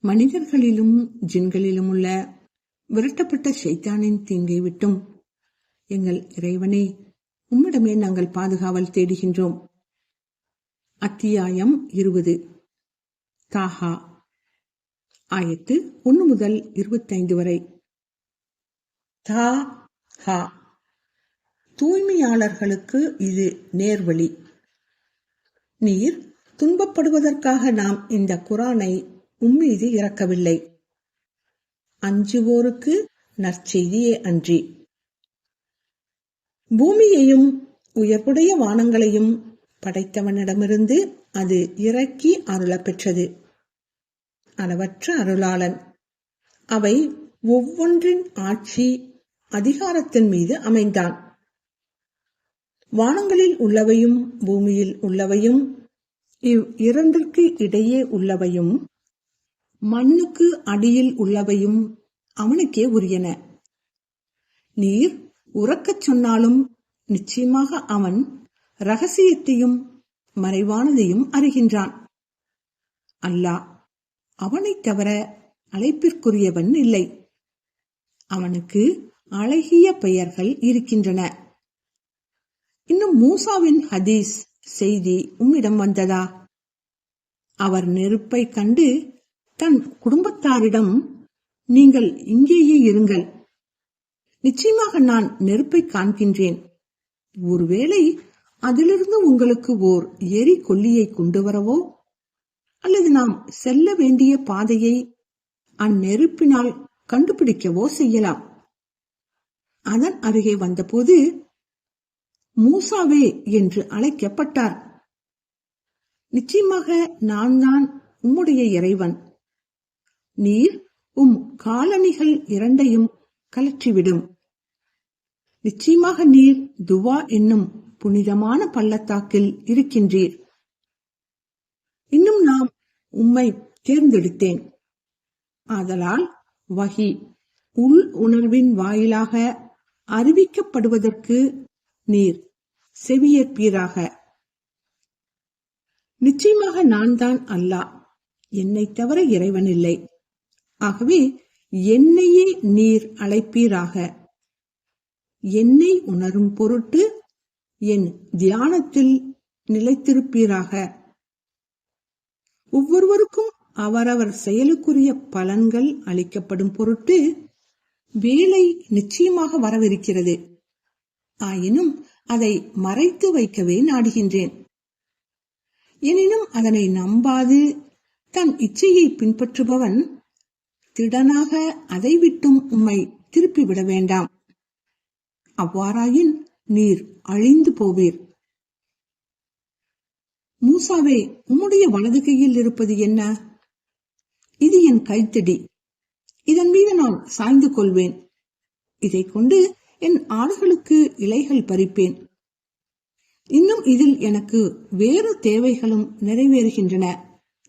மனிதர்களிலும் ஜின்களிலும் உள்ள விரட்டப்பட்ட சைத்தானின் தீங்கை விட்டும். எங்கள் இறைவனே உம்மிடமே நாங்கள் பாதுகாவல் தேடுகின்றோம். அத்தியாயம் இருபது. தாஹா ஆயத்து ஒன்று முதல் இருபத்தைந்து வரை. தா ஹா தூய்மையாளர்களுக்கு இது நேர்வழி. நீர் துன்பப்படுவதற்காக நாம் இந்த குரானை உம்மீது இறக்கவில்லை. அஞ்சுவோருக்கு நற்செய்தியே அன்றி. பூமியையும் உயர்வுடைய வானங்களையும் படைத்தவனிடமிருந்து அது இறக்கி அருளப்பெற்றது. அளவற்ற அருளாளன். அவை ஒவ்வொன்றின் ஆட்சி அதிகாரத்தின் மீது அமைந்தான். வானங்களில் உள்ளவையும் பூமியில் உள்ளவையும் இவ் இரண்டிற்கு இடையே உள்ளவையும் மண்ணுக்கு அடியில் உள்ளவையும் அவனுக்கே உரியன. நீர் உறக்கச் சொன்னாலும் நிச்சயமாக அவன் ரகசியத்தையும் மறைவானதையும் அறிகின்றான். அல்லாஹ் அவனைத் தவிர அழைப்பிற்குரியவன் இல்லை. அவனுக்கு அழகிய பெயர்கள் இருக்கின்றன. இன்னும் மூசாவின் ஹதீஸ் செய்தி உம்மிடம் வந்ததா? அவர் நெருப்பை கண்டு தன் குடும்பத்தாரிடம் நீங்கள் இங்கேயே இருங்கள். நிச்சயமாக நான் நெருப்பை காண்கின்றேன். ஒருவேளை அதிலிருந்து உங்களுக்கு ஓர் எரி கொல்லியை கொண்டு வரவோ? அல்லது நாம் செல்ல வேண்டிய பாதையை அந்நெருப்பினால் கண்டுபிடிக்கவோ செய்யலாம். அதன் அருகே வந்தபோது மூசாவே என்று அழைக்கப்பட்டார். நிச்சயமாக நான் தான் உம்முடைய இறைவன். நீர் உம் காலணிகள் இரண்டையும் கலற்றிவிடும். நிச்சயமாக நீர் துவா என்னும் புனிதமான பள்ளத்தாக்கில் இருக்கின்றீர். இன்னும் நாம் உம்மை தேர்ந்தெடுத்தேன். ஆதலால் வகி உள் உணர்வின் வாயிலாக அறிவிக்கப்படுவதற்கு நீர் செவியேற்பீராக நிச்சயமாக நான் தான் அல்லாஹ். என்னை தவிர இறைவன் இல்லை. ஆகவே என்னையே நீர் அழைப்பீராக. என்னை உணரும் பொருட்டு என் தியானத்தில் நிலைத்திருப்பீராக. ஒவ்வொருவருக்கும் அவரவர் செயலுக்குரிய பலன்கள் அளிக்கப்படும் பொருட்டு வேலை நிச்சயமாக வரவிருக்கிறது. ஆயினும் அதை மறைத்து வைக்கவே நாடுகின்றேன். எனினும் அதனை நம்பாது தன் இச்சையை பின்பற்றுபவன் திடனாக அதை விட்டும் உம்மை திருப்பிவிட வேண்டாம். அவ்வாறாயின் நீர் அழிந்து போவீர். மூசாவே உம்முடைய வலது கையில் இருப்பது என்ன? இது என் கைத்தடி. இதன் மீது நான் சாய்ந்து கொள்வேன். இதை கொண்டு என் ஆடுகளுக்கு இலைகள் பறிப்பேன். இன்னும் இதில் எனக்கு வேறு தேவைகளும் நிறைவேறுகின்றன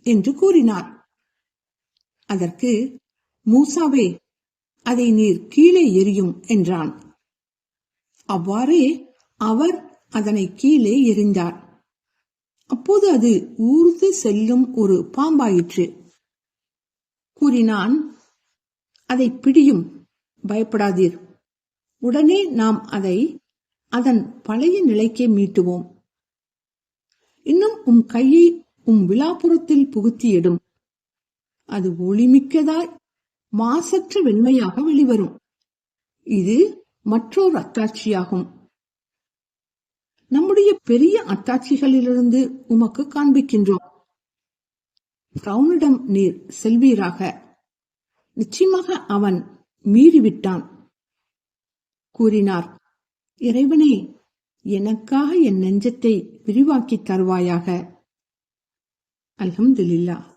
என்று கூறினார். அதற்கு மூசாவே அதை நீர் கீழே எரியும் என்றான். அவ்வாறே அவர் அதனை கீழே எறிந்தார். அப்போது அது ஊர்ந்து செல்லும் ஒரு பாம்பாயிற்று. கூறினான் அதை பிடியும் பயப்படாதீர். உடனே நாம் அதை அதன் பழைய நிலைக்கே மீட்டுவோம். இன்னும் உம் கையை உம் விழாபுரத்தில் புகுத்தியிடும். அது ஒளிமிக்கதாய் மாசற்ற வெண்மையாக வெளிவரும். இது மற்றொரு அத்தாட்சியாகும் நம்முடைய பெரிய அத்தாட்சிகளிலிருந்து உமக்கு காண்பிக்கின்றோம். பிரவுனிடம் நீர் செல்வீராக. நிச்சயமாக அவன் மீறிவிட்டான். கூறினார் இறைவனே எனக்காக என் நெஞ்சத்தை விரிவாக்கி தருவாயாக. அல்ஹம்துலில்லாஹ்.